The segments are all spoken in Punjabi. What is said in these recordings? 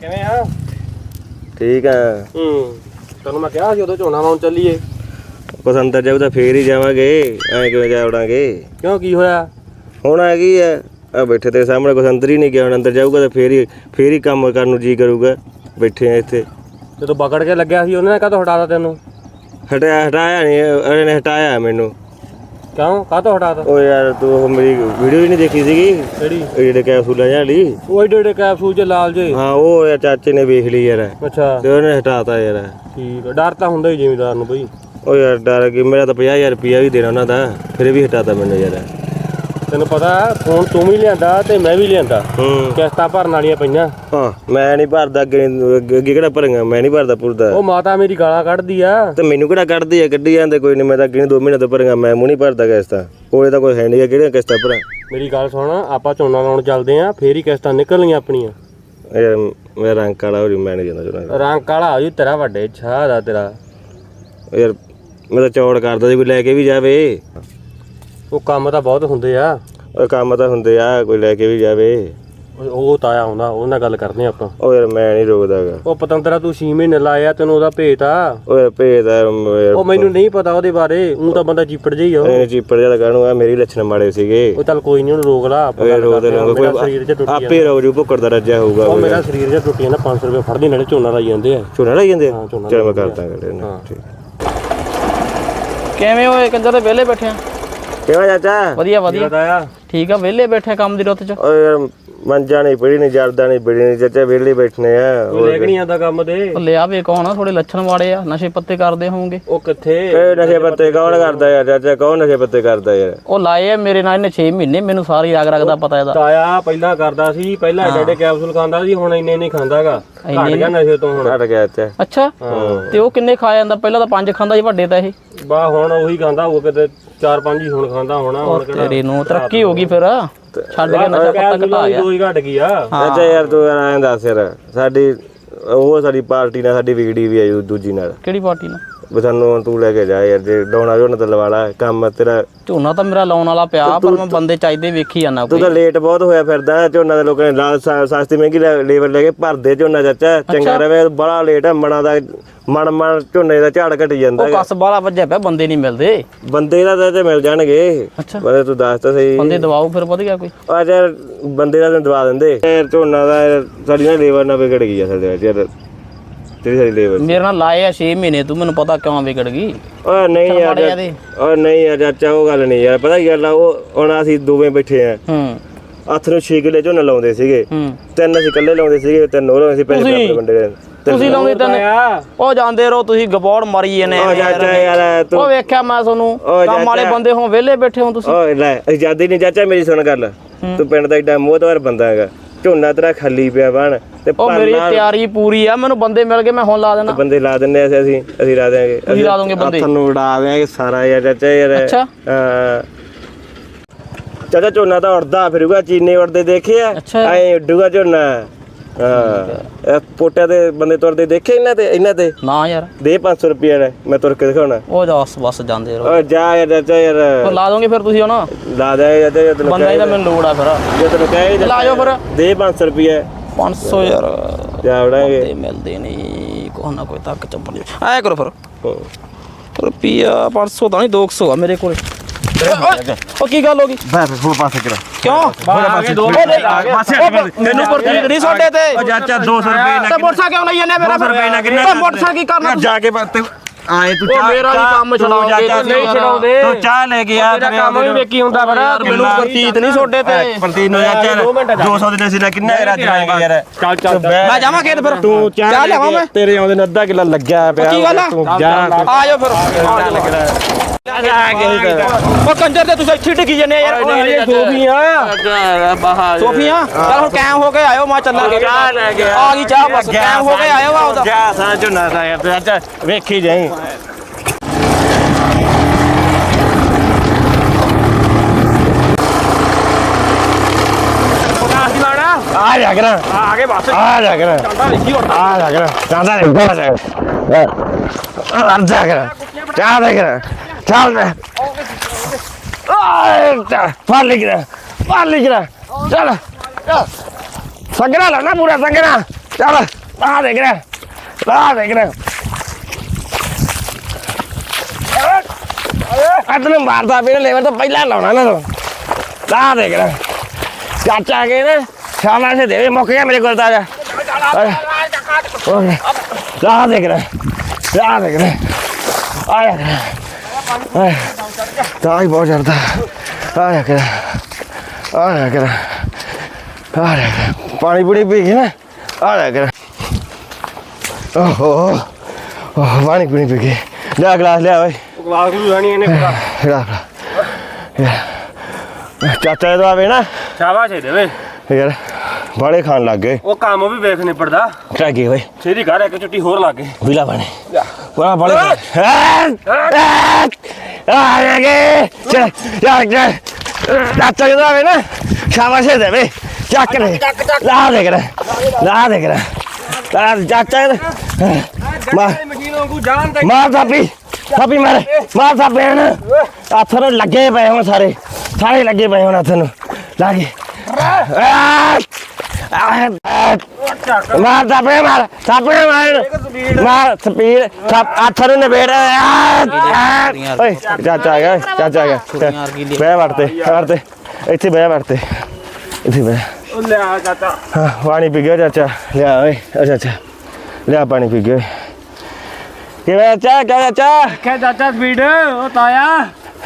ਕਿਵੇਂ ਆ? ਠੀਕ ਆ। ਹੂੰ ਤੈਨੂੰ ਮੈਂ ਕਿਹਾ ਸੀ ਉਦੋਂ ਝੋਨਾ ਲਾਉਣ ਚੱਲੀਏ। ਬਸ ਅੰਦਰ ਜਾਊ ਤਾਂ ਫੇਰ ਹੀ ਜਾਵਾਂਗੇ ਐ ਕਿਵੇਂ ਜਾ ਉੜਾਂਗੇ ਕਿਉਂ ਕੀ ਹੋਇਆ? ਹੁਣ ਆ ਗਈ ਐ ਆ ਬੈਠੇ ਤੇਰੇ ਸਾਹਮਣੇ ਕੁਛ ਅੰਦਰ ਹੀ ਨਹੀਂ ਗਿਆ ਹੁਣ ਅੰਦਰ ਜਾਊਗਾ ਤਾਂ ਫੇਰ ਹੀ ਫੇਰ ਹੀ ਕੰਮ ਕਰਨ ਨੂੰ ਜੀ ਕਰੂਗਾ ਬੈਠੇ ਆ ਇੱਥੇ। ਜਦੋਂ ਪਕੜ ਕੇ ਲੱਗਿਆ ਸੀ ਉਹਨੇ ਕਦੋਂ ਹਟਾਤਾ ਤੈਨੂੰ? ਹਟਾਇਆ ਹਟਾਇਆ ਨਹੀਂ ਉਹਨੇ ਹਟਾਇਆ ਮੈਨੂੰ। ਕਿਉਂ ਕਾਹਤੋਂ ਹਟਾਤਾ ਉਹ ਯਾਰ ਤੂੰ ਉਹ ਮੇਰੀ ਵੀਡੀਓ ਹੀ ਨਹੀਂ ਦੇਖੀ ਸੀਗੀ? ਕਿਹੜੀ? ਜਿਹੜੇ ਕੈਪਸੂਲਾਂ ਵਾਲੀ ਉਹ ਏਡੇ ਏਡੇ ਕੈਪਸੂਲ ਚ ਲਾਲ ਜੇ। ਹਾਂ ਉਹ ਯਾਰ ਚਾਚੇ ਨੇ ਵੇਖ ਲਈ ਯਾਰ। ਅੱਛਾ। ਤੇ ਉਹਨੇ ਹਟਾਤਾ ਯਾਰ। ਠੀਕ ਆ ਡਰ ਤਾਂ ਹੁੰਦਾ ਹੀ ਜ਼ਿਮੀਦਾਰ ਨੂੰ ਬਈ। ਉਹ ਯਾਰ ਡਰ ਗਈ ਮੇਰਾ ਤਾਂ 50000 ਰੁਪਿਆ ਵੀ ਦੇਣਾ ਉਹਨਾਂ ਦਾ ਫਿਰ ਵੀ ਹਟਾਤਾ ਮੈਨੂੰ ਯਾਰ। ਤੈਨੂੰ ਪਤਾ ਫੋਨ ਤੂੰ ਵੀ ਲਿਆਂਦਾ ਤੇ ਮੈਂ ਵੀ ਲਿਆਂਦਾ। ਹੂੰ। ਕਿਸ਼ਤਾਂ ਭਰਨ ਵਾਲੀਆਂ ਪਈਆਂ। ਹਾਂ ਮੈਂ ਨਹੀਂ ਭਰਦਾ ਅੱਗੇ ਅੱਗੇ ਅੱਗੇ ਕਿਹੜਾ ਭਰਾਂਗਾ ਮੈਂ ਨਹੀਂ ਭਰਦਾ ਪੁਰਦਾ। ਉਹ ਮਾਤਾ ਮੇਰੀ ਗਾਲਾਂ ਕੱਢਦੀ ਆ। ਤੇ ਮੈਨੂੰ ਕਿਹੜਾ ਕੱਢਦੀ ਆ ਕੱਢੀ ਜਾਂਦੇ ਕੋਈ ਨਹੀਂ ਮੈਂ ਤਾਂ ਅੱਗੇ ਨਹੀਂ 2 ਮਹੀਨੇ ਤੋਂ ਭਰਾਂਗਾ ਮੈਂ ਮੂੰਹ ਨਹੀਂ ਭਰਦਾ ਕਿਸ਼ਤਾਂ। ਕੋਲੇ ਤਾਂ ਕੋਈ ਹੈ ਨਹੀਂ ਕਿਹੜੀਆਂ ਕਿਸ਼ਤਾਂ ਭਰਾਂ? ਮੇਰੀ ਗੱਲ ਸੁਣ ਆਪਾਂ ਝੋਨਾ ਲਾਉਣ ਚੱਲਦੇ ਆ ਫੇਰ ਹੀ ਕਿਸ਼ਤਾਂ ਨਿਕਲਣੀਆਂ ਆਪਣੀਆਂ। ਯਾਰ ਮੇਰਾ ਰੰਗ ਕਾਲਾ ਹੋ ਰਹੀ ਮੈਂ ਨਹੀਂ ਜਾਂਦਾ ਚਾਹੁੰਦਾ ਰੰਗ ਕਾਲਾ ਹੋ ਜੀ ਤੇਰਾ ਵੱਡੇ ਛਾਹ ਦਾ ਤੇਰਾ। ਯਾਰ ਮੈਂ ਤਾਂ ਚੌੜ ਕਰਦਾ ਸੀ ਕੋਈ ਲੈ ਕੇ ਵੀ ਜਾਵੇ। ਉਹ ਕੰਮ ਤਾਂ ਬਹੁਤ ਹੁੰਦੇ ਆ। ਉਹ ਕੰਮ ਤਾਂ ਹੁੰਦੇ ਆ ਕੋਈ ਲੈ ਕੇ ਵੀ ਜਾਵੇ। ਉਹ- ਉਹ ਤਾਇਆ ਆਉਂਦਾ ਉਹਦੇ ਨਾਲ ਗੱਲ ਕਰਨੀ ਆਪਾਂ। ਉਹ ਯਾਰ ਮੈਂ ਨਹੀਂ ਰੋਕਦਾਗਾ ਉਹ ਪਤੰਦਰਾ ਤੂੰ 6 ਮਹੀਨੇ ਲਾਇਆ ਤੈਨੂੰ ਉਹਦਾ ਭੇਤ ਆ। ਉਹ ਯਾਰ ਭੇਜਦਾ ਉਹ ਮੈਨੂੰ ਨਹੀਂ ਪਤਾ ਉਹਦੇ ਬਾਰੇ ਉਹ ਤਾਂ ਬੰਦਾ ਚੀਪੜ ਜਿਹਾ ਹੀ ਆ। ਉਹ। ਇਹਨੇ ਚੀਪੜ ਜਿਹਾ ਆ ਮੇਰੀ ਲੱਛਣ ਮਾੜੇ ਸੀਗੇ। ਉਹ ਚੱਲ ਕੋਈ ਨਹੀਂ ਉਹਨੂੰ ਰੋਕ ਲਾ ਆਪਾਂ ਗੱਲ ਰੋਕਦੇ ਕਰਦੇ ਆ। ਰਹੋ ਮੇਰਾ ਸਰੀਰ ਜਿਹਾ ਕੋਈ ਟੁੱਟੀ ਆਪੇ ਰੋ ਜੂ ਭੁੱਕੜ ਦਾ ਰੱਜਿਆ ਹੋਊਗਾ ਉਹ। ਮੇਰਾ ਸਰੀਰ ਜਿਹਾ ਟੁੱਟੀ ਜਾਂਦਾ 500 ਰੁਪਏ ਫੜਦੀ ਨਾਲੇ ਝੋਨਾ ਲਾਈ ਜਾਂਦੇ ਆ। ਝੋਨਾ ਲਾਈ ਜਾਂਦੇ ਹਾਂ, ਝੋਨਾ ਚਲ ਮੈਂ ਕਰਦਾ ਗੱਲ ਹਾਂ। ਠੀਕ। ਕਿਵੇਂ ਹੋਏ ਕੰਜਰ ਦੇ ਵਿਹਲੇ ਬੈਠੇ ਆ? ਕਿਵੇਂ ਚਾਚਾ ਵਧੀਆ ਵਧੀਆ ਤਾਇਆ ਠੀਕ ਆ ਵਿਹਲੇ ਬੈਠੇ ਕੰਮ ਦੀ ਰੁੱਤ ਚ? ਓਏ ਯਾਰ ਮੰਜਾ ਨਹੀਂ ਪੜੀ ਨਹੀਂ ਜਰਦਾ ਨਹੀਂ ਪੜੀ ਨਹੀਂ ਚਾਚਾ ਵਿਹਲੇ ਬੈਠਨੇ ਆ ਕੋਈ ਲੈ ਕੇ ਨਹੀਂ ਆਂਦਾ ਕੰਮ ਦੇ ਉਹ ਲਿਆ ਵੇ ਕੌਣ ਆ ਥੋੜੇ ਲੱਛਣ ਵਾਲੇ ਆ ਨਸ਼ੇ ਪੱਤੇ ਕਰਦੇ ਹੋਵੋਗੇ। ਉਹ ਕਿੱਥੇ? ਏ ਨਸ਼ੇ ਪੱਤੇ ਕੌਣ ਕਰਦਾ ਯਾਰ ਚਾਚਾ ਕੌਣ ਨਸ਼ੇ ਪੱਤੇ ਕਰਦਾ ਯਾਰ? ਉਹ ਲਾਏ ਆ ਮੇਰੇ ਨਾਲ ਇਹਨੇ 6 ਮਹੀਨੇ ਮੈਨੂੰ ਸਾਰੀ ਰਗ ਰਗ ਦਾ ਪਤਾ ਇਹਦਾ। ਤਾਇਆ ਪਹਿਲਾਂ ਕਰਦਾ ਸੀ ਪਹਿਲਾਂ ਐਡੇ ਐਡੇ ਕੈਪਸੂਲ ਖਾਂਦਾ ਸੀ ਹੁਣ ਇੰਨੇ ਨਹੀਂ ਖਾਂਦਾਗਾ ਘਟ ਗਿਆ ਨਸ਼ੇ ਤੋਂ ਹੁਣ। ਹਟ ਗਿਆ ਚਾਚਾ ਅੱਛਾ ਤੇ ਉਹ ਕਿੰਨੇ ਖਾ ਜਾਂਦਾ? ਪਹਿਲਾਂ ਤਾਂ ਪੰਜ ਖਾਂਦਾ ਸੀ ਵੱਡੇ ਤਾਂ ਇਹ। ਬਾ ਹੁਣ ਉਹੀ ਖਾਂਦਾ ਉਹ ਕਿਤੇ 4-5 ਹੀ ਹੁਣ ਖਾਂਦਾ ਹੋਣਾ ਹੁਣ ਕਿਹੜਾ ਤੇਰੇ ਨੂੰ ਤਰੱਕੀ ਹੋ ਗਈ ਫਿਰ। ਛੱਡ ਕੇ ਨਸ਼ਾ ਪੱਤਾ ਘਟਾ ਗਿਆ ਦੋ ਹੀ ਘਟ ਗਈ ਆ। ਚਾਚਾ ਯਾਰ ਤੂੰ ਐਂ ਦੱਸ ਯਾਰ ਸਾਡੀ ਉਹ ਸਾਡੀ ਪਾਰਟੀ ਨਾਲ ਸਾਡੀ ਵਿਗੜੀ ਵੀ ਆ ਦੂਜੀ ਨਾਲ। ਕਿਹੜੀ ਪਾਰਟੀ ਨਾਲ? ਵੀ ਸਾਨੂੰ ਤੂੰ ਲੈ ਕੇ ਜਾ ਯਾਰ ਜੇ ਡਾਉਣਾ ਝੋਨਾ ਤੇ ਲਵਾ ਲਾ ਕੰਮ ਤੇਰਾ। ਝੋਨਾ ਤਾਂ ਮੇਰਾ ਲਾਉਣ ਵਾਲਾ ਪਿਆ ਪਰ ਮੈਂ ਬੰਦੇ ਚਾਹੀਦੇ ਵੇਖੀ ਜਾਂਦਾ ਤੂੰ ਕੋਈ। ਤਾਂ ਲੇਟ ਬਹੁਤ ਹੋਇਆ ਫਿਰਦਾ ਝੋਨਾ ਦੇ ਲੋਕਾਂ ਨੇ ਲਾਲ ਸਾ- ਸਸਤੀ ਮਹਿੰਗੀ ਲੇਬਰ ਲੈ ਕੇ ਭਰਦੇ ਝੋਨਾ ਚਾਚਾ ਚੰਗਾ ਰਵੇ ਬੜਾ ਲੇਟ ਆ ਮਣਾ ਦਾ ਮਣ ਮਣ ਝੋਨੇ ਦਾ ਝਾੜ ਘਟੀ ਜਾਂਦਾ ਉਹ ਕਸ ਬਾਲਾ ਵੱਜਿਆ ਪਿਆ ਬੰਦੇ ਨਹੀਂ ਮਿਲਦੇ। ਬੰਦੇ ਦਾ ਤਾਂ ਤੇ ਮਿਲ ਜਾਣਗੇ। ਅੱਛਾ। ਪਰ ਤੂੰ ਦੱਸ ਤਾਂ ਸਹੀ। ਬੰਦੇ ਦਵਾਓ ਫਿਰ ਵਧ ਗਿਆ ਕੋਈ। ਆ ਯਾਰ ਬੰਦੇ ਦਾ ਤੈਨੂੰ ਦਵਾ ਦਿੰਦੇ। ਯਾਰ ਝੋਨਾ ਦਾ ਯਾਰ ਸਾਡੀ ਨਾ ਲੇਬਰ ਨਾਲ ਵਿਗੜ ਗਈ ਸਾਡੇ ਵਿੱਚ ਯਾਰ। ਤੇਰੀ ਸਾਡੀ ਲੇਬਰ ਮੇਰੇ ਨਾਲ ਲਾਏ ਆ 6 ਮਹੀਨੇ ਤੂੰ ਮੈਨੂੰ ਪਤਾ ਕਿਉਂ ਵਿਗੜ ਗਈ? ਓਏ ਨਹੀਂ ਯਾਰ ਮਾੜੇ ਓਏ ਨਹੀਂ ਯਾਰ ਚਾਚਾ ਉਹ ਗੱਲ ਨਹੀਂ ਯਾਰ ਪਤਾ ਕੀ ਗੱਲ ਆ ਉਹ ਹੁਣ ਅਸੀਂ ਦੋਵੇਂ ਬੈਠੇ ਆ। ਹੂੰ। ਹੱਥ ਨੂੰ 6 ਕਿੱਲੇ ਝੋਨਾ ਲਾਉਂਦੇ ਸੀਗੇ। ਹੂੰ। ਤਿੰਨ ਅਸੀਂ ਇਕੱਲੇ ਲਾਉਂਦੇ ਸੀਗੇ ਤਿੰਨ ਉਹ ਲਾਉਂਦੇ ਸੀ ਪੈਸੇ ਤੁਸੀਂ- ਵੰਡੇ ਤੁਸੀਂ ਲਾਉਂਦੇ ਤੈਨੂੰ। ਤਾਇਆ ਉਹ ਜਾਂਦੇ ਰਹੋ ਤੁਸੀਂ ਗਬੌੜ ਮਾਰੀ ਜਾਂਦੇ ਓ ਚਾਚਾ ਯਾਰ ਤੂੰ ਉਹ ਵੇਖਿਆ ਮੈਂ ਤੁਹਾਨੂੰ ਓ ਕੰਮ ਵਾਲੇ ਚਾਚਾ। ਬੰਦੇ ਹੋ ਵਿਹਲੇ ਬੈਠੇ ਹੋ ਤੁਸੀਂ। ਓਏ ਲੈ ਆਜ਼ਾਦੀ ਨਹੀਂ ਚਾਚਾ ਮੇਰੀ ਸੁਣ ਗੱਲ। ਤੂੰ ਪਿੰਡ ਦਾ ਏਡਾ ਮੋਹਤਵਾਰ ਬੰਦਾ ਹੈਗਾ। ਝੋਨਾ ਤੇਰਾ ਖਾਲੀ ਪਿਆ ਬਣ ਤੇ ਉਹ ਮੇਰੀ ਭਰਨਾ ਤਿਆਰੀ ਪੂਰੀ ਆ ਮੈਨੂੰ ਬੰਦੇ ਮਿਲ ਗਏ ਮੈਂ ਹੁਣ ਲਾ ਦੇਣਾ। ਬੰਦੇ ਲਾ ਦਿੰਨੇ ਆ ਅਸੀਂ ਅਸੀਂ ਲਾ ਦਿਆਂਗੇ। ਤੁਸੀਂ ਲਾ ਦੋਗੇ ਬੰਦੇ। ਹੱਥ ਨੂੰ ਉਡਾ ਦਿਆਂਗੇ ਸਾਰਾ ਯਾਰ ਚਾਚਾ ਯਾਰ। ਅੱਛਾ। ਹਾਂ। ਚਾਚਾ ਝੋਨਾ ਤਾਂ ਉੜਦਾ ਫਿਰੂਗਾ ਚੀਨੇ ਉੜਦੇ ਦੇਖੇ ਆ? ਅੱਛਾ। ਐ ਉੱਡੂਗਾ ਝੋਨਾ। ਹਾਂ। ਇਹ ਪੋਟਿਆਂ ਦੇ ਬੰਦੇ ਤੁਰਦੇ ਦੇਖੇ ਇਹਨਾਂ ਤੇ ਇਹਨਾਂ ਤੇ ਨਾ ਯਾਰ। ਦੇ 500 ਰੁਪਏ ਦਾ ਮੈਂ ਤੁਰ ਕੇ ਦਿਖਾਉਣਾ। ਉਹ ਬਸ ਬਸ ਜਾਂਦੇ ਰਹੋ। ਓ ਜਾ ਯਾਰ ਚਾਚਾ ਯਾਰ। ਲਾ ਦੋਗੇ ਫਿਰ ਤੁਸੀਂ ਹੁਣ? ਲਾ ਦੇ ਚਾਚਾ ਤੈਨੂੰ ਬੰਦਾ ਇਹਦਾ ਮੈਨੂੰ ਲੋੜ ਆ ਫਿਰ। ਜੇ ਤੈਨੂੰ ਕਹੇ ਲਾ ਜਾਓ ਫਿਰ। ਦੇ 500 ਰੁਪਏ। 500 ਯਾਰ। ਜਾ ਤੇ ਮਿਲਦੇ ਨਹੀਂ ਕੋਈ ਨਾ ਕੋਈ ਤੱਕ ਚੱਪੜ ਆਇਆ ਕਰੋ ਫਿਰ। ਰੁਪਿਆ 500 ਤਾਂ ਨਹੀਂ 200 ਆ ਮੇਰੇ ਕੋਲੇ। ਉਹ ਕੀ ਗੱਲ ਹੋ ਗਈ? ਬਸ ਫੁੱਲ ਪਾਸੇ ਕਰਾ ਕਿਉਂ? ਆ ਗਏ ਦੋ ਗਏ ਮੈਨੂੰ ਪ੍ਰਤੀਕ ਨਹੀਂ ਛੋਡੇ ਤੇ। ਚਾਚਾ 200 ਰੁਪਏ ਤੇ ਮੋਟਰਸਾਈਕਲ ਕਿਉਂ ਲਈ ਜਾਂਦੇ ਮੇਰਾ ਫਿਰ। ਤੇ ਮੋਟਰਸਾਈਕਲ ਕੀ ਕਰਨਾ? ਜਾ ਕੇ ਬਸ ਆਏ ਤੂੰ ਉਹ ਮੇਰਾ ਵੀ ਕੰਮ ਤੁਸੀਂ ਨਹੀਂ ਯਾਰ। ਛਡਾਉਂਦੇ ਤੂੰ ਚਾਹ ਲੈ ਕੇ ਆ ਤੇਰਾ ਕੰਮ ਵੀ ਵੇਖੀ ਹੁੰਦਾ ਫਿਰ ਯਾਰ ਮੈਨੂੰ ਪ੍ਰਤੀਤ ਨਹੀਂ ਛੋਡੇ ਤੇ। ਪ੍ਰਤੀ ਨੂੰ ਚਾਚਾ 200 ਦੇ ਨਸੀਲਾ ਕਿੰਨਾ ਰਾਜ ਜਾਏਗਾ ਯਾਰ? ਚੱਲ ਚੱਲ ਮੈਂ ਜਾਵਾਂ ਖੇਤ ਫਿਰ? ਤੂੰ ਚਾਹ ਚਾਹ ਲੈ ਲਿਆਵਾਂ ਮੈਂ? ਤੇਰੇ ਆਉਂਦੇ ਨੇ ਅੱਧਾ ਕਿੱਲਾ ਲੱਗਿਆ ਪਿਆ ਕੀ ਗੱਲ ਆ? ਤੂੰ। ਜਾ। ਆ ਜਾਓ ਫਿਰ। ਉਹ ਕੰਜਰ ਤੇ ਤੁਸੀਂ ਇੱਥੇ ਡਿੱਗੀ ਜੰਨੇ ਯਾਰ ਸੋਫੀਆਂ ਸੋਫੀਆਂ ਚਲ ਹੁਣ ਕਾਇਮ ਹੋ ਕੇ ਆਇਓ ਮੈਂ ਚੱਲਾਂਗੇ ਚਾਹ ਲੈ ਕੇ ਆ ਗਈ ਚਾਹ ਬਸ ਕਾਇਮ ਹੋ ਕੇ ਆਇਓ ਆ ਉਹਦਾ ਜਾ ਸਾਂ ਝੋਨਾ ਦਾ ਯਾਰ ਚਾਚਾ ਵੇਖੀ ਜਾਈ ਆ ਜਾ ਕਰਾਂ ਆ ਗਏ ਬਸ ਆ ਜਾ ਕਰਾਂ ਚੱਲਦਾ ਲਿਖੀ ਹੋਰ ਆ ਜਾ ਕਰਾਂ ਚਾਹਦਾ ਨਹੀਂ ਬੋਲ ਜਾ ਆ ਜਾ ਕਰਾਂ ਚਾਹਦਾ ਕਰਾਂ ਚੱਲ ਰੇ ਆ ਫੜ ਲਿਖ ਰੇ ਫੜ ਲਿਖ ਰੇ ਚੱਲ ਸੰਗਰਾ ਲਾ ਨਾ ਪੂਰਾ ਸੰਗਰਾ ਚੱਲ ਆ ਦੇਖ ਰਿਹਾ ਆ ਦੇਖ ਰਿਹਾ ਅਦਨ ਮਾਰਦਾ ਵੀ ਲੇਵਰ ਤਾਂ ਪਹਿਲਾਂ ਲਾਉਣਾ ਨਾ ਤੂੰ ਆ ਹੀ ਬਹੁਤ ਚੜਦਾ ਆਇਆ ਕਰ ਆਇਆ ਕਰ ਆਇਆ ਕਰ ਪਾਣੀ ਪੂਣੀ ਪੀ ਕੇ ਨਾ? ਆਇਆ ਕਰ ਓਹੋ। ਓਹ ਪਾਣੀ ਪੂਣੀ ਪੀ ਕੇ ਲਿਆ ਗਲਾਸ ਲਿਆ ਓਏ। ਗਲਾਸ ਨੂੰ ਜਾਣੀ ਇਹਨੇ ਪੂਰਾ। ਚਾਚਾ ਜਦੋਂ ਆਵੇ ਨਾ ਸ਼ਾਬਾਸ਼ ਏ ਦੇਵੇ। ਯਾਰ ਬਾੜੇ ਖਾਣ ਲੱਗ ਗਏ। ਆ ਕੰਮ ਵੀ ਵੇਖ ਨਿਬੜਦਾ। ਟਾ ਗਏ ਓਏ। ਛੇਦੀ ਘਰ ਇੱਕ ਚੁੱਟੀ ਹੋਰ ਲੱਗ ਗਈ ਬਿਲਾ ਪਾਣੀ। ਬੜਾ ਬਾੜੇ ਆ ਗਏ ਚੱਲ ਯਾਰ ਚੱਲ ਚਾਚਾ ਜਦੋਂ ਆਵੇ ਨਾ ਸ਼ਾਬਾਸ਼ ਦੇ ਵੇ ਚੱਕ ਲੈ ਲਾ ਦੇ ਕਰ ਲਾ ਦੇ ਕਰ ਲਾ ਚਾਚਾ ਮਾਰ ਮਸ਼ੀਨ ਵਾਂਗੂ ਮਾਰ ਮਾਰ ਮਾਰ ਹੱਥ ਨੂੰ ਲੱਗੇ ਪਏ ਹੁਣ ਸਾਰੇ ਸਾਰੇ ਲੱਗੇ ਪਏ ਹੁਣ ਹੱਥ ਨੂੰ ਲਾਗੇ ਮਾਰ ਥਾਪੀ ਮਾਰ ਥਾਪੀ ਮਾਰ। ਮਾਰ ਸਪੀਡ ਥਾਪ ਹੱਥ ਨੂੰ ਓਏ ਚਾਚਾ ਆ ਗਿਆ ਚਾਚਾ ਆ ਗਿਆ। ਬਹਿ ਵੜਤੇ ਵੜਤੇ ਇੱਥੇ ਬਹਿ ਵੜਤੇ ਇੱਥੇ ਬਹਿ। ਉਹ ਲਿਆ ਚਾਚਾ। ਹਾਂ, ਪਾਣੀ ਪੀ ਗਿਆ ਚਾਚਾ। ਲਿਆ ਓਏ ਅੱਛਾ ਅੱਛਾ ਲਿਆ ਪਾਣੀ ਪੀ ਗਿਆ। ਕਿਵੇਂ ਚਾਚਾ ਕਿਵੇਂ ਚਾਚਾ? ਖੈ ਚਾਚਾ ਸਪੀਡ ਉਹ ਤਾਇਆ।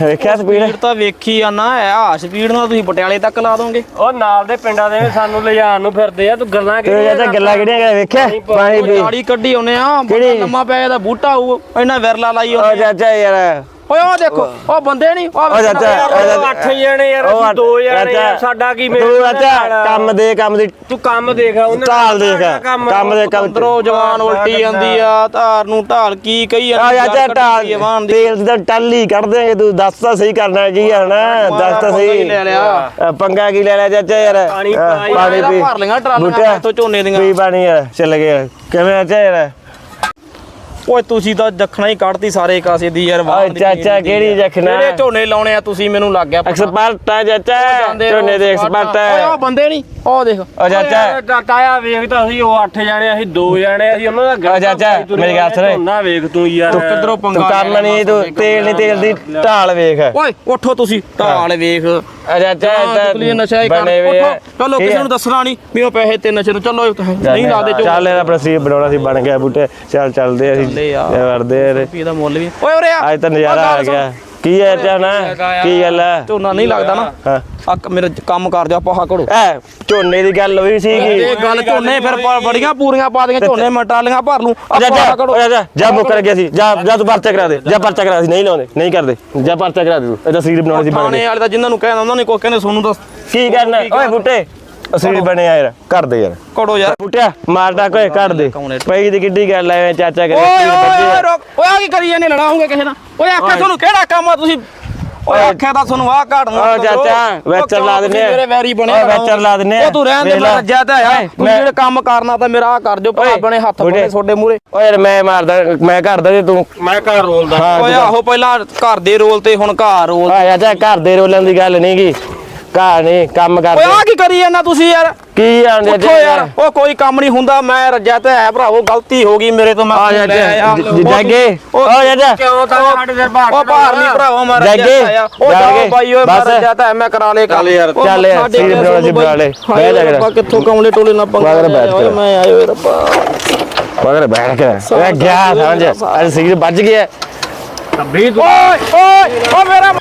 ਵੇਖਿਆ ਸਪੀਡ? ਸਪੀਡ ਤਾਂ ਵੇਖੀ ਆ ਨਾ ਆ ਸਪੀਡ ਨਾਲ ਤੁਸੀਂ ਪਟਿਆਲੇ ਤੱਕ ਲਾ ਦੋਗੇ। ਉਹ ਨਾਲ ਦੇ ਪਿੰਡਾਂ ਦੇ ਵੀ ਸਾਨੂੰ ਲਿਜਾਣ ਨੂੰ ਫਿਰਦੇ ਆ ਤੂੰ ਗੱਲਾਂ ਕਿਵੇਂ ਚਾਚਾ ਗੱਲਾਂ ਕਿਹੜੀਆਂ ਕਰ ਵੇਖਿਆ? ਪਾਣੀ ਪੀ ਗਾੜੀ ਕੱਢੀ ਆਉਨੇ ਆ ਬੰਦਾ ਕਿਹੜੀ? ਲੰਮਾ ਪਿਆ ਦਾ ਬੂਟਾ ਹੋਊ ਇੰਨਾ ਵਿਰਲਾ ਲਾਈ ਆਉਂਦੇ ਚਾਚਾ ਯਾਰ। ਓਏ ਉਹ ਦੇਖੋ ਉਹ ਬੰਦੇ ਨਹੀਂ ਓ ਚਾਚਾ ਉਹ ਅੱਠ ਜਣੇ ਯਾਰ ਉਹ ਅਸੀਂ ਦੋ ਜਣੇ ਚਾਚਾ, ਯਾਰ ਸਾਡਾ ਕੀ ਤੂੰ ਚਾਚਾ ਕੰਮ ਦੇ ਕੰਮ ਦੀ ਤੂੰ ਕੰਮ ਦੇਖ ਉਹਨਾਂ ਢਾਲ ਦੇਖ ਕੰਮ ਦੇ ਕੰਮ ਅੰਦਰੋਂ ਜਵਾਨ ਉਲਟੀ ਜਾਂਦੀ ਆ ਧਾਰ ਨੂੰ ਢਾਲ ਕੀ ਕਹੀ ਆ ਚਾਚਾ ਢਾਲ। ਜਵਾਨ ਦੀ। ਤੇਲ ਦੀ ਟੱਲੀ ਕੱਢ ਤੂੰ ਦੱਸ ਤਾਂ ਸਹੀ ਕਰਨਾ ਕੀ ਹੈ ਨਾ ਦੱਸ ਤਾਂ ਸਹੀ। ਲੈ ਲਿਆ? ਅ, ਪੰਗਾ ਕੀ ਲੈ ਲਿਆ ਚਾਚਾ ਯਾਰ? ਪਾਣੀ ਅ, ਪਾਣੀ ਭਰ ਲਈਆਂ ਟਰਾਲੀਆਂ ਬੂਟਿਆ, ਇੱਥੋਂ ਝੋਨੇ ਦੀਆਂ। ਪੀ ਪਾਣੀ ਯਾਰ ਚੱਲ ਗਿਆ। ਕਿਵੇਂ ਚਾਚਾ ਯਾਰ? ਓਏ ਤੁਸੀਂ ਤਾਂ ਜਖਣਾ ਹੀ ਕੱਢਤੀ ਸਾਰੇ ਕਾਸੇ ਦੀ ਯਾਰ ਓਏ ਦੀ ਚਾਚਾ। ਕਿਹੜੀ ਜਖਣਾ? ਜਿਹੜੇ ਝੋਨੇ ਲਾਉਣੇ ਆ ਤੁਸੀਂ? ਮੈਨੂੰ ਲੱਗ ਗਿਆ। ਐਕਸਪਰਟ ਆ ਚਾਚਾ ਝੋਨੇ ਦੇ ਐਕਸਪਰਟ ਓਏ ਉਹ ਬੰਦੇ ਨਹੀਂ। ਉਹ ਦੇਖ। ਓ ਚਾਚਾ। ਤਾਇਆ ਵੇਖਦਾ ਸੀ ਉਹ ਅੱਠ ਜਣੇ ਅਸੀਂ ਦੋ ਜਣੇ ਅਸੀਂ ਉਹਨਾਂ ਦਾ ਓ ਚਾਚਾ, ਮੇਰੀ ਗੱਲ ਸੁਣ। ਨਾ ਵੇਖ ਤੂੰ ਯਾਰ। ਤੂੰ ਕਿੱਧਰੋਂ ਪੰਗਾ ਲੈ ਨਹੀਂ ਤੂੰ ਤੇਲ ਨਹੀਂ ਤੇਲ ਦੀ ਢਾਲ ਵੇਖ। ਓਏ ਉੱਠੋ ਤੁਸੀਂ। ਢਾਲ ਵੇਖ। ਆ ਚਾਚਾ ਚੁਕਲੀ ਨਸ਼ਾ ਹੀ ਕਰ। ਬਣੇ ਵੇ ਉੱਠੋ। ਚਲੋ ਕਿਸੇ ਨੂੰ ਦੱਸਣਾ ਨਹੀਂ ਵੀ ਉਹ ਪੈਸੇ ਤੇ ਨਸ਼ੇ ਨੂੰ। ਚਲੋ ਨਹੀਂ ਲਾਦੇ ਚੋ ਚੱਲ ਇਹਦਾ ਆਪਣਾ ਸੀ ਬਣਾਉਣਾ ਸੀ ਬਣ ਗਿਆ ਬੂਟੇ। ਚੱਲ ਚੱਲਦੇ ਅਸੀਂ ਚੱਲਦੇ ਆ। ਵੜਦੇ ਆ ਵੀ ਇਹਦਾ ਮੁੱਲ ਵੀ। ਓਏ ਉਰੇ ਆ। ਅੱਜ ਤਾਂ ਨਜ਼ਾਰਾ ਆ ਗਿਆ। ਕੀ ਹੈ ਚਾਹਨਾ ਕੀ ਗੱਲ ਹੈ? ਝੋਨਾ ਨਹੀਂ ਲੱਗਦਾ ਨਾ। ਆ ਮੇਰੇ ਕੰਮ ਕਰ ਜਾ ਪਹਾ ਘੜੋ ਐ ਝੋਨੇ ਦੀ ਗੱਲ ਹੋਈ ਸੀਗੀ। ਇਹ ਗੱਲ ਝੋਨੇ ਫਿਰ ਬੜੀਆਂ ਪੂਰੀਆਂ ਪਾ ਦੀਆਂ ਝੋਨੇ ਮਟਾਲੀਆਂ ਭਰ ਲੂੰ ਜਾ ਜਾ ਜਾ ਮੁੱਕਰ ਗਿਆ ਸੀ। ਜਾ ਜਾ ਤੂੰ ਪਰਚਾ ਕਰਾ ਦੇ। ਜਾ ਪਰਚਾ ਕਰਾ ਸੀ ਨਹੀਂ ਲਾਉਂਦੇ ਨਹੀਂ ਕਰਦੇ। ਜਾ ਪਰਚਾ ਕਰਾ ਦੇ ਤੂੰ। ਇਹਦਾ ਸੀਰ ਬਣਾਉਣੀ ਸੀ ਬਣ ਥਾਣੇ ਵਾਲੇ ਦਾ ਜਿਨ੍ਹਾਂ ਨੂੰ ਕਹਿੰਦਾ ਉਹਨਾਂ ਨੇ ਕੋਈ ਕਹਿੰਦੇ ਸੋਨੂੰ ਦੱਸ। ਕੀ ਕਰਨਾ ਓਏ ਬੂਟੇ। ਸੀਰ ਬਣੇ ਆ ਯਾਰ ਕਰ ਦੇ ਯਾਰ। ਘੜੋ ਯਾਰ। ਬੂਟਿਆ ਮਾਰਦਾ ਕੋਈ ਕੱਢ ਦੇ। ਪਈ ਦੀ ਕਿੱਡੀ ਗੱਲ ਐ ਚਾਚਾ ਕਰੇ ਓਏ ਓਏ ਆ। ਓਏ ਰੁਕ। ਓਏ ਆ ਕੀ ਕਰੀ ਜਾਂਦੇ ਲੜਾਉਂਗੇ ਕਿਸੇ ਨਾਲ? ਓਏ ਆਖਿਆ ਤੁਹਾਨੂੰ ਕਿਹੜਾ ਕੰਮ ਆ ਤੁਸੀਂ? ਓਏ ਆਖਿਆ ਤਾਂ ਤੁਹਾਨੂੰ ਆਹ ਘਾਟ ਓ ਚਾਚਾ ਵੈਚਰ ਲਾ ਦਿੰਨੇ ਮੇਰੇ ਵੈਰੀ ਬਣੇ ਓ ਵੈਚਰ ਲਾ ਦਿੰਨੇ ਉਹ ਤੂੰ ਰਹਿਣ ਦੇ। ਮੈਂ ਰੱਜਿਆ ਤਾਂ ਆ ਓਏ, ਤੂੰ ਜਿਹੜੇ ਕੰਮ ਕਰਨਾ ਤਾਂ ਮੇਰਾ ਆਹ ਕਰ ਦਿਓ ਭਰਾ ਓਏ, ਬਣੇ ਹੱਥ। ਬਣੇ ਤੁਹਾਡੇ ਮੂਰੇ ਓਏ ਯਾਰ ਮੈਂ ਮਾਰਦਾ ਮੈਂ ਕਰਦਾ ਤੇ ਤੂੰ ਮੈਂ ਘਰ ਰੋਲਦਾ। ਓਏ ਤੂੰ ਆਹੋ ਪਹਿਲਾਂ ਘਰ ਦੇ ਰੋਲ ਤੇ ਹੁਣ ਘਰ ਰੋਲ। ਆ ਚਾਚਾ ਘਰ ਦੇ ਰੋਲਣ ਦੀ ਗੱਲ ਨਹੀਂ ਘਰ ਨਹੀਂ ਕੰਮ ਓਏ ਕਰਦੇ ਆ ਕੀ ਕਰੀ ਜਾਂਦਾ ਤੁਸੀਂ ਯਾਰ? ਕੀ ਆਂਦੇ ਉੱਠੋ ਯਾਰ ਉਹ ਕੋਈ ਕੰਮ ਨਹੀਂ ਹੁੰਦਾ ਮੈਂ ਰੱਜਿਆ ਤੇ ਹੈ ਭਰਾਵੋ ਗਲਤੀ ਹੋ ਗਈ ਮੇਰੇ ਤੋਂ ਮੈਂ ਆ ਲੈ ਆਇਆ। ਉਹ ਜਾਗੇ। ਉਹ- ਓ ਚਾਚਾ ਕਿਉਂ ਤਾਂ ਸਾਡੇ ਸਿਰ ਭਾਰ ਉਹ ਭਾਰ ਨਹੀਂ ਭਰਾਵੋ ਮੈਂ ਜਾਗੇ, ਰੱਜਿਆ ਤੇ ਉਹ ਜਾਗੇ, ਜਾਓ ਬਾਈ ਓਏ ਮੈਂ ਬਸ। ਰੱਜਿਆ ਤਾਂ ਹੈ, ਮੈਂ ਕਰਾ ਲੇ ਚੱਲ ਯਾਰ, ਚੱਲ ਯਾਰ, ਸਾਡੇ ਸੀਰ ਬਣਾ ਲੈ। ਬਹਿ ਜਾ ਕਰ। ਰੱਬਾ, ਕਿੱਥੋਂ ਕਮਲੇ ਟੋਲੇ ਨਾਲ ਪੰਗਾ ਮਗਰ ਬੈਠ ਓਏ ਕਰ। ਮੈਂ ਆਇਆ ਓਏ ਰੱਬਾ। ਮਗਰ ਬੈਠ ਕੇ ਓਏ ਗਿਆ ਸਮਝ। ਅੱਜ ਸੀਰ ਵੱਜ ਗਿਆ ਓਏ ਓਏ ਓ ਮੇਰਾ